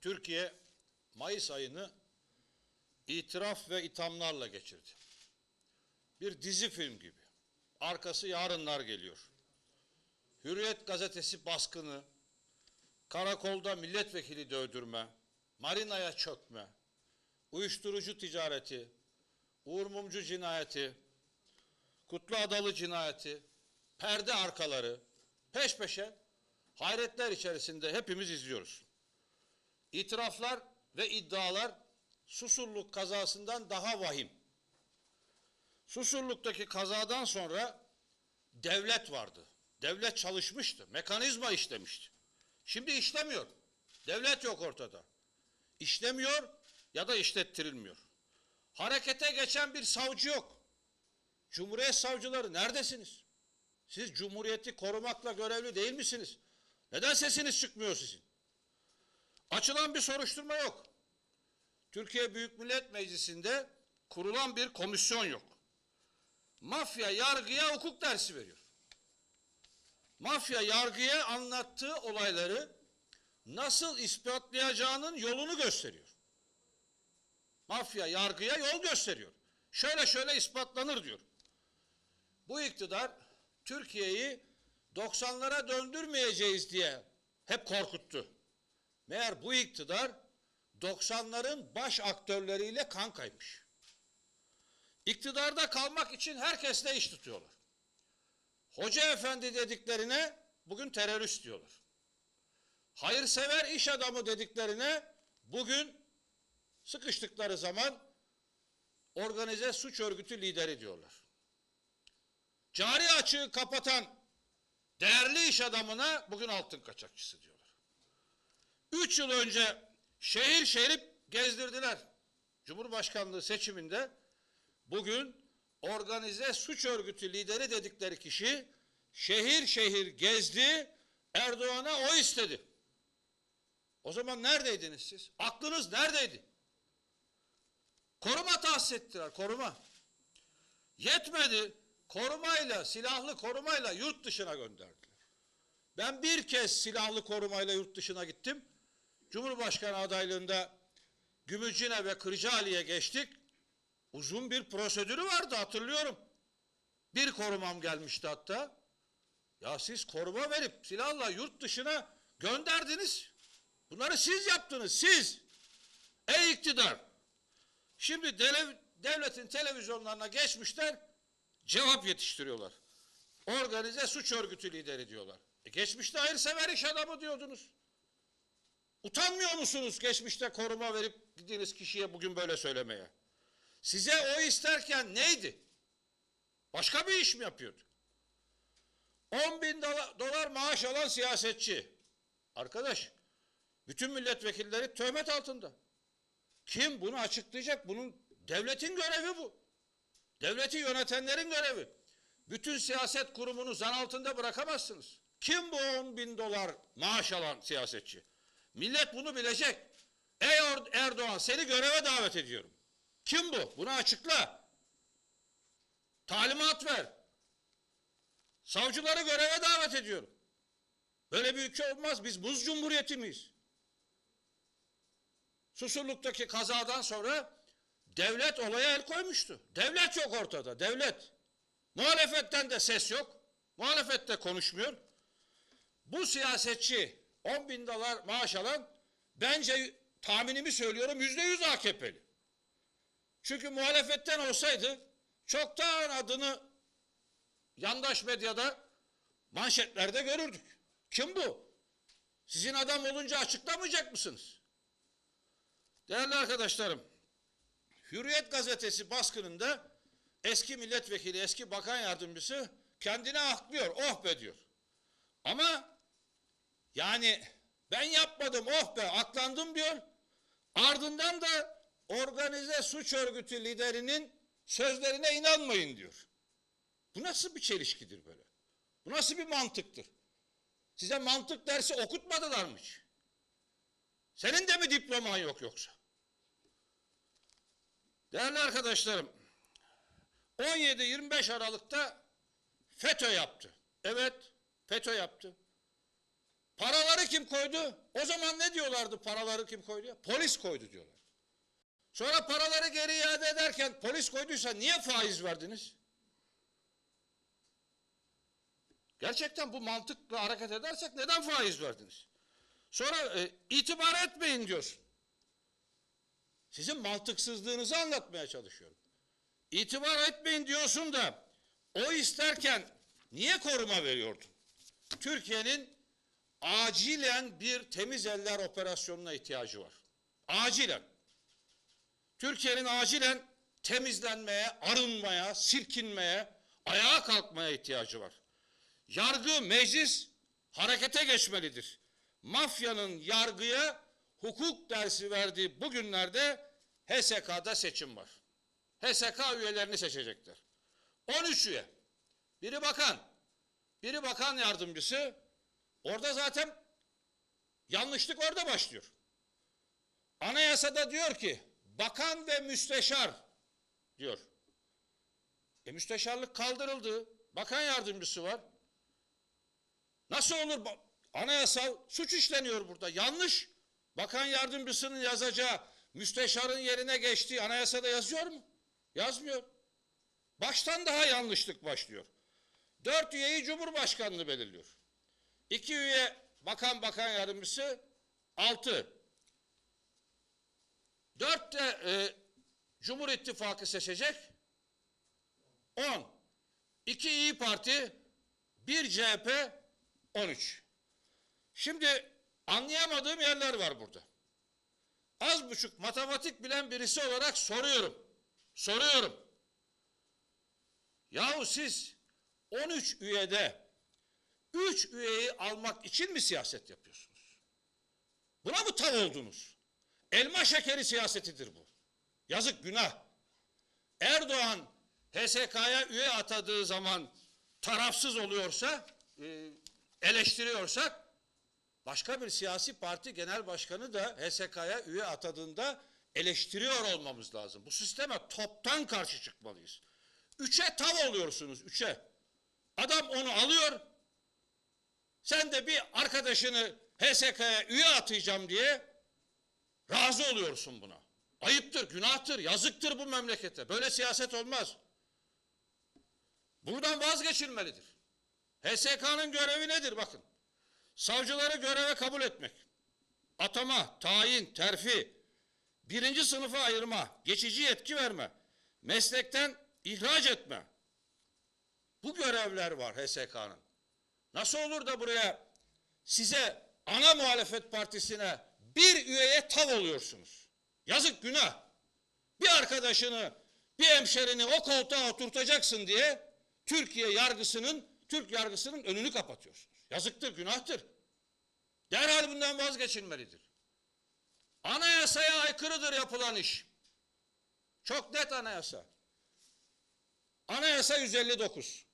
Türkiye Mayıs ayını itiraf ve ithamlarla geçirdi. Bir dizi film gibi. Arkası yarınlar geliyor. Hürriyet gazetesi baskını, karakolda milletvekili dövdürme, marinaya çökme, uyuşturucu ticareti, Uğur Mumcu cinayeti, Kutlu Adalı cinayeti, perde arkaları peş peşe hayretler içerisinde hepimiz izliyoruz. İtiraflar ve iddialar Susurluk kazasından daha vahim. Susurluk'taki kazadan sonra devlet vardı. Devlet çalışmıştı. Mekanizma işlemişti. Şimdi işlemiyor. Devlet yok ortada. İşlemiyor ya da işlettirilmiyor. Harekete geçen bir savcı yok. Cumhuriyet savcıları neredesiniz? Siz cumhuriyeti korumakla görevli değil misiniz? Neden sesiniz çıkmıyor sizin? Açılan bir soruşturma yok. Türkiye Büyük Millet Meclisi'nde kurulan bir komisyon yok. Mafya yargıya hukuk dersi veriyor. Mafya yargıya anlattığı olayları nasıl ispatlayacağının yolunu gösteriyor. Mafya yargıya yol gösteriyor. Şöyle şöyle ispatlanır diyor. Bu iktidar Türkiye'yi 90'lara döndürmeyeceğiz diye hep korkuttu. Meğer bu iktidar 90'ların baş aktörleriyle kan kaymış. İktidarda kalmak için herkesle iş tutuyorlar. Hoca efendi dediklerine bugün terörist diyorlar. Hayırsever iş adamı dediklerine bugün sıkıştıkları zaman organize suç örgütü lideri diyorlar. Cari açığı kapatan değerli iş adamına bugün altın kaçakçısı diyorlar. Üç yıl önce şehir şehir gezdirdiler. Cumhurbaşkanlığı seçiminde bugün organize suç örgütü lideri dedikleri kişi şehir şehir gezdi, Erdoğan'a o istedi. O zaman neredeydiniz siz? Aklınız neredeydi? Koruma tahsis ettiler, koruma. Yetmedi, korumayla, silahlı korumayla yurt dışına gönderdiler. Ben bir kez silahlı korumayla yurt dışına gittim. Cumhurbaşkanı adaylığında Gümülcine ve Kırcaali'ye geçtik. Uzun bir prosedürü vardı hatırlıyorum. Bir korumam gelmişti hatta. Ya siz koruma verip silahla yurt dışına gönderdiniz. Bunları siz yaptınız, siz. Ey iktidar! Şimdi delev- devletin televizyonlarına geçmişler, cevap yetiştiriyorlar. Organize suç örgütü lideri diyorlar. E geçmişte hayırsever iş adamı diyordunuz. Utanmıyor musunuz geçmişte koruma verip gittiğiniz kişiye bugün böyle söylemeye? Size o isterken neydi? Başka bir iş mi yapıyordu? 10 bin dola- dolar maaş alan siyasetçi. Arkadaş, bütün milletvekilleri töhmet altında. Kim bunu açıklayacak? Bunun devletin görevi bu. Devleti yönetenlerin görevi. Bütün siyaset kurumunu zan altında bırakamazsınız. Kim bu 10 bin dolar maaş alan siyasetçi? Millet bunu bilecek. Ey Er- Erdoğan seni göreve davet ediyorum. Kim bu? Bunu açıkla. Talimat ver. Savcıları göreve davet ediyorum. Böyle bir ülke olmaz. Biz buz cumhuriyeti miyiz? Susurluk'taki kazadan sonra devlet olaya el koymuştu. Devlet yok ortada, devlet. Muhalefetten de ses yok. Muhalefet konuşmuyor. Bu siyasetçi 10 bin dolar maaş alan bence tahminimi söylüyorum yüzde yüz AKP'li. Çünkü muhalefetten olsaydı çoktan adını yandaş medyada manşetlerde görürdük. Kim bu? Sizin adam olunca açıklamayacak mısınız? Değerli arkadaşlarım, Hürriyet gazetesi baskınında eski milletvekili, eski bakan yardımcısı kendine aklıyor, oh be diyor. Ama yani ben yapmadım, oh be aklandım diyor. Ardından da organize suç örgütü liderinin sözlerine inanmayın diyor. Bu nasıl bir çelişkidir böyle? Bu nasıl bir mantıktır? Size mantık dersi okutmadılar mı hiç? Senin de mi diploman yok yoksa? Değerli arkadaşlarım, 17-25 Aralık'ta FETÖ yaptı. Evet, FETÖ yaptı. Paraları kim koydu? O zaman ne diyorlardı paraları kim koydu? Polis koydu diyorlar. Sonra paraları geri iade ederken polis koyduysa niye faiz verdiniz? Gerçekten bu mantıkla hareket edersek neden faiz verdiniz? Sonra e, itibar etmeyin diyorsun. Sizin mantıksızlığınızı anlatmaya çalışıyorum. İtibar etmeyin diyorsun da o isterken niye koruma veriyordun? Türkiye'nin acilen bir temiz eller operasyonuna ihtiyacı var. Acilen. Türkiye'nin acilen temizlenmeye, arınmaya, silkinmeye, ayağa kalkmaya ihtiyacı var. Yargı, meclis harekete geçmelidir. Mafyanın yargıya hukuk dersi verdiği bu günlerde HSK'da seçim var. HSK üyelerini seçecekler. 13 üye. Biri bakan, biri bakan yardımcısı. Orada zaten yanlışlık orada başlıyor. Anayasada diyor ki bakan ve müsteşar diyor. E müsteşarlık kaldırıldı. Bakan yardımcısı var. Nasıl olur? Anayasal suç işleniyor burada. Yanlış. Bakan yardımcısının yazacağı müsteşarın yerine geçtiği anayasada yazıyor mu? Yazmıyor. Baştan daha yanlışlık başlıyor. Dört üyeyi Cumhurbaşkanlığı belirliyor. İki üye bakan bakan yardımcısı, altı. Dört de e, Cumhur İttifakı seçecek, on. İki İyi Parti, bir CHP, on üç. Şimdi anlayamadığım yerler var burada. Az buçuk matematik bilen birisi olarak soruyorum. Soruyorum. Yahu siz 13 üyede 3 üyeyi almak için mi siyaset yapıyorsunuz? Buna mı tav oldunuz? Elma şekeri siyasetidir bu. Yazık günah. Erdoğan HSK'ya üye atadığı zaman tarafsız oluyorsa, e, eleştiriyorsak başka bir siyasi parti genel başkanı da HSK'ya üye atadığında eleştiriyor olmamız lazım. Bu sisteme toptan karşı çıkmalıyız. Üçe tav oluyorsunuz, üçe. Adam onu alıyor, sen de bir arkadaşını HSK'ya üye atayacağım diye razı oluyorsun buna. Ayıptır, günahtır, yazıktır bu memlekete. Böyle siyaset olmaz. Buradan vazgeçilmelidir. HSK'nın görevi nedir bakın. Savcıları göreve kabul etmek. Atama, tayin, terfi, birinci sınıfa ayırma, geçici yetki verme, meslekten ihraç etme. Bu görevler var HSK'nın. Nasıl olur da buraya size ana muhalefet partisine bir üyeye tav oluyorsunuz? Yazık günah. Bir arkadaşını, bir hemşerini o koltuğa oturtacaksın diye Türkiye yargısının, Türk yargısının önünü kapatıyorsunuz. Yazıktır, günahtır. Derhal bundan vazgeçilmelidir. Anayasaya aykırıdır yapılan iş. Çok net anayasa. Anayasa 159.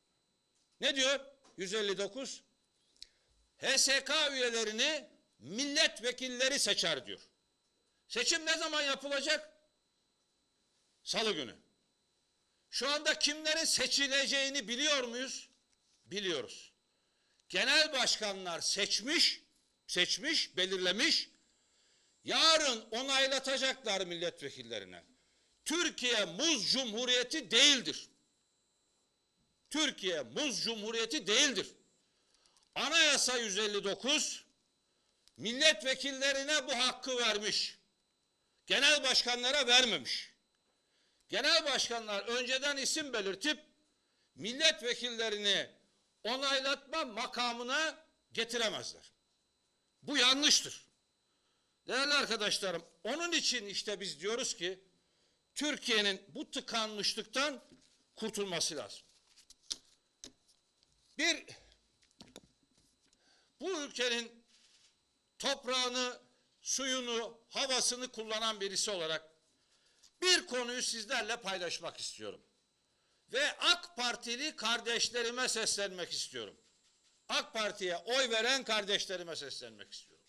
Ne diyor? 159. HSK üyelerini milletvekilleri seçer diyor. Seçim ne zaman yapılacak? Salı günü. Şu anda kimlerin seçileceğini biliyor muyuz? Biliyoruz. Genel başkanlar seçmiş, seçmiş, belirlemiş. Yarın onaylatacaklar milletvekillerine. Türkiye muz cumhuriyeti değildir. Türkiye muz cumhuriyeti değildir. Anayasa 159 milletvekillerine bu hakkı vermiş. Genel başkanlara vermemiş. Genel başkanlar önceden isim belirtip milletvekillerini onaylatma makamına getiremezler. Bu yanlıştır. Değerli arkadaşlarım, onun için işte biz diyoruz ki Türkiye'nin bu tıkanmışlıktan kurtulması lazım. Bir bu ülkenin toprağını, suyunu, havasını kullanan birisi olarak bir konuyu sizlerle paylaşmak istiyorum. Ve AK Partili kardeşlerime seslenmek istiyorum. AK Parti'ye oy veren kardeşlerime seslenmek istiyorum.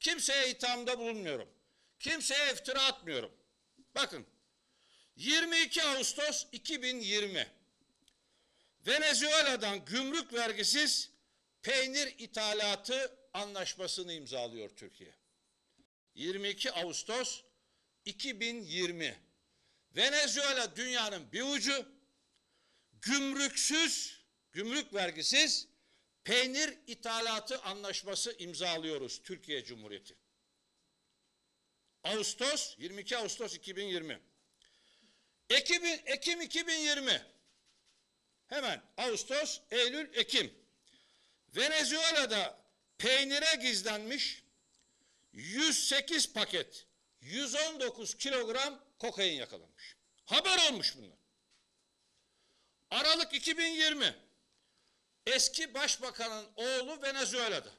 Kimseye ithamda bulunmuyorum. Kimseye iftira atmıyorum. Bakın 22 Ağustos 2020 Venezuela'dan gümrük vergisiz peynir ithalatı anlaşmasını imzalıyor Türkiye. 22 Ağustos 2020. Venezuela dünyanın bir ucu, gümrüksüz, gümrük vergisiz peynir ithalatı anlaşması imzalıyoruz Türkiye Cumhuriyeti. Ağustos, 22 Ağustos 2020. Ekim, Ekim 2020. Hemen Ağustos, Eylül, Ekim. Venezuela'da peynire gizlenmiş 108 paket 119 kilogram kokain yakalanmış. Haber olmuş bunlar. Aralık 2020 eski başbakanın oğlu Venezuela'da.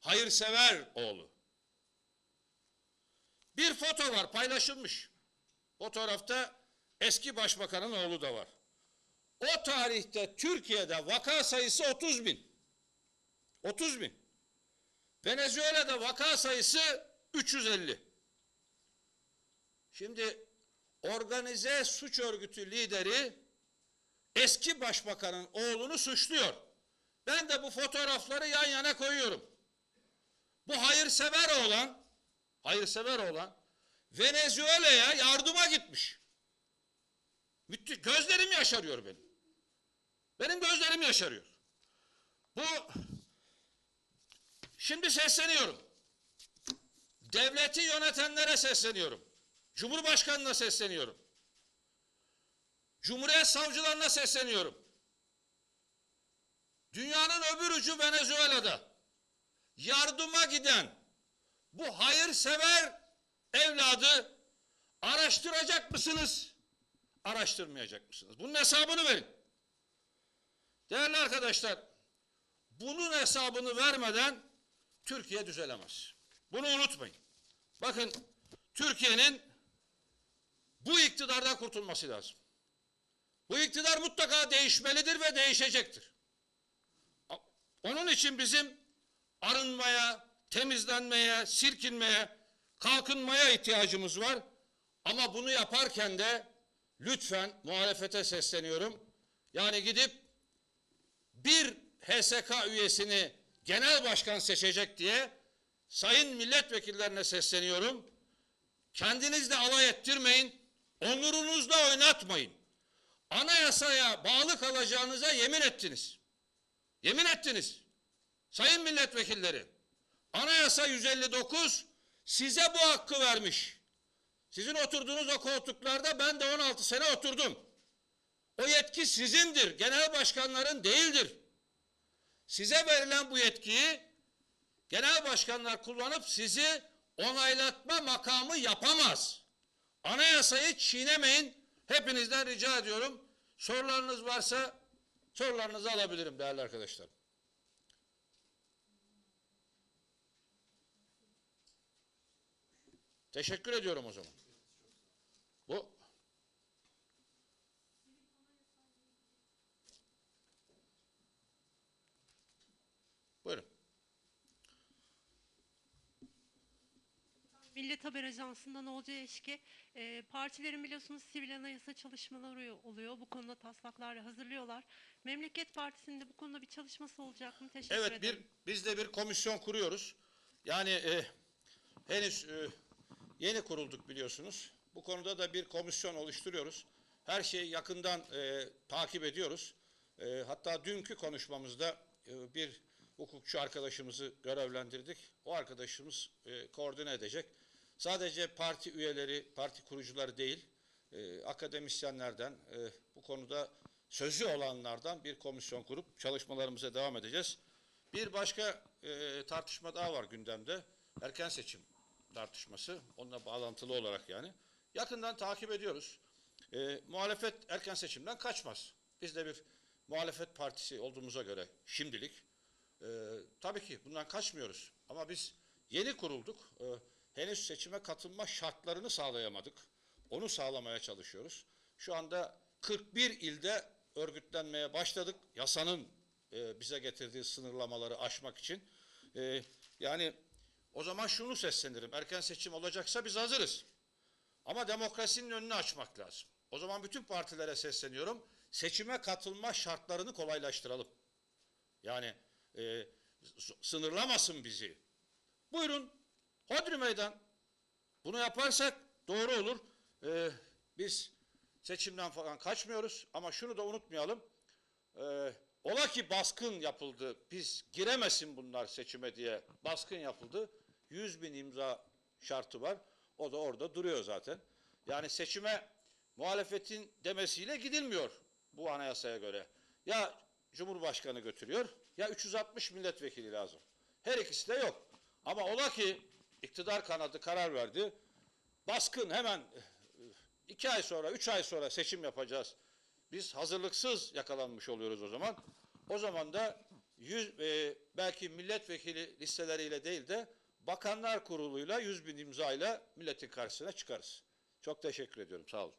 Hayırsever oğlu. Bir foto var paylaşılmış. Fotoğrafta eski başbakanın oğlu da var. O tarihte Türkiye'de vaka sayısı 30 bin. 30 bin. Venezuela'da vaka sayısı 350. Şimdi organize suç örgütü lideri eski başbakanın oğlunu suçluyor. Ben de bu fotoğrafları yan yana koyuyorum. Bu hayırsever olan, hayırsever olan Venezuela'ya yardıma gitmiş. Müthiş, gözlerim yaşarıyor benim. Benim gözlerim yaşarıyor. Bu şimdi sesleniyorum. Devleti yönetenlere sesleniyorum. Cumhurbaşkanına sesleniyorum. Cumhuriyet savcılarına sesleniyorum. Dünyanın öbür ucu Venezuela'da. Yardıma giden bu hayırsever evladı araştıracak mısınız? Araştırmayacak mısınız? Bunun hesabını verin. Değerli arkadaşlar, bunun hesabını vermeden Türkiye düzelemez. Bunu unutmayın. Bakın Türkiye'nin bu iktidardan kurtulması lazım. Bu iktidar mutlaka değişmelidir ve değişecektir. Onun için bizim arınmaya, temizlenmeye, sirkinmeye, kalkınmaya ihtiyacımız var. Ama bunu yaparken de lütfen muhalefete sesleniyorum. Yani gidip bir HSK üyesini genel başkan seçecek diye sayın milletvekillerine sesleniyorum. Kendinizle alay ettirmeyin, onurunuzla oynatmayın. Anayasaya bağlı kalacağınıza yemin ettiniz. Yemin ettiniz. Sayın milletvekilleri, Anayasa 159 size bu hakkı vermiş. Sizin oturduğunuz o koltuklarda ben de 16 sene oturdum. O yetki sizindir, genel başkanların değildir. Size verilen bu yetkiyi genel başkanlar kullanıp sizi onaylatma makamı yapamaz. Anayasayı çiğnemeyin. Hepinizden rica ediyorum. Sorularınız varsa sorularınızı alabilirim değerli arkadaşlar. Teşekkür ediyorum o zaman. Bu Buyurun. Millet Haber Ajansı'ndan Olcay Eşki, e, partilerin biliyorsunuz sivil anayasa çalışmaları oluyor. Bu konuda taslaklar hazırlıyorlar. Memleket Partisi'nde bu konuda bir çalışması olacak mı? Teşekkür Evet ederim. bir biz de bir komisyon kuruyoruz. Yani e, henüz e, yeni kurulduk biliyorsunuz. Bu konuda da bir komisyon oluşturuyoruz. Her şeyi yakından e, takip ediyoruz. E, hatta dünkü konuşmamızda e, bir hukukçu arkadaşımızı görevlendirdik. O arkadaşımız e, koordine edecek. Sadece parti üyeleri, parti kurucuları değil, e, akademisyenlerden, e, bu konuda sözü olanlardan bir komisyon kurup çalışmalarımıza devam edeceğiz. Bir başka e, tartışma daha var gündemde. Erken seçim tartışması. Onunla bağlantılı olarak yani. Yakından takip ediyoruz. E, muhalefet erken seçimden kaçmaz. Biz de bir muhalefet partisi olduğumuza göre şimdilik e, tabii ki bundan kaçmıyoruz. Ama biz yeni kurulduk. E, henüz seçime katılma şartlarını sağlayamadık. Onu sağlamaya çalışıyoruz. Şu anda 41 ilde örgütlenmeye başladık. Yasanın e, bize getirdiği sınırlamaları aşmak için. E, yani o zaman şunu seslenirim. Erken seçim olacaksa biz hazırız. Ama demokrasinin önünü açmak lazım. O zaman bütün partilere sesleniyorum. Seçime katılma şartlarını kolaylaştıralım. Yani e, sınırlamasın bizi. Buyurun, hodri meydan. Bunu yaparsak doğru olur. Ee, biz seçimden falan kaçmıyoruz ama şunu da unutmayalım. Ee, ola ki baskın yapıldı, biz giremesin bunlar seçime diye baskın yapıldı. 100 bin imza şartı var. O da orada duruyor zaten. Yani seçime muhalefetin demesiyle gidilmiyor bu anayasaya göre. Ya Cumhurbaşkanı götürüyor ya 360 milletvekili lazım. Her ikisi de yok. Ama ola ki iktidar kanadı karar verdi. Baskın hemen eh, iki ay sonra, üç ay sonra seçim yapacağız. Biz hazırlıksız yakalanmış oluyoruz o zaman. O zaman da yüz, e, belki milletvekili listeleriyle değil de bakanlar kuruluyla 100 bin imzayla milletin karşısına çıkarız. Çok teşekkür ediyorum. Sağ olun.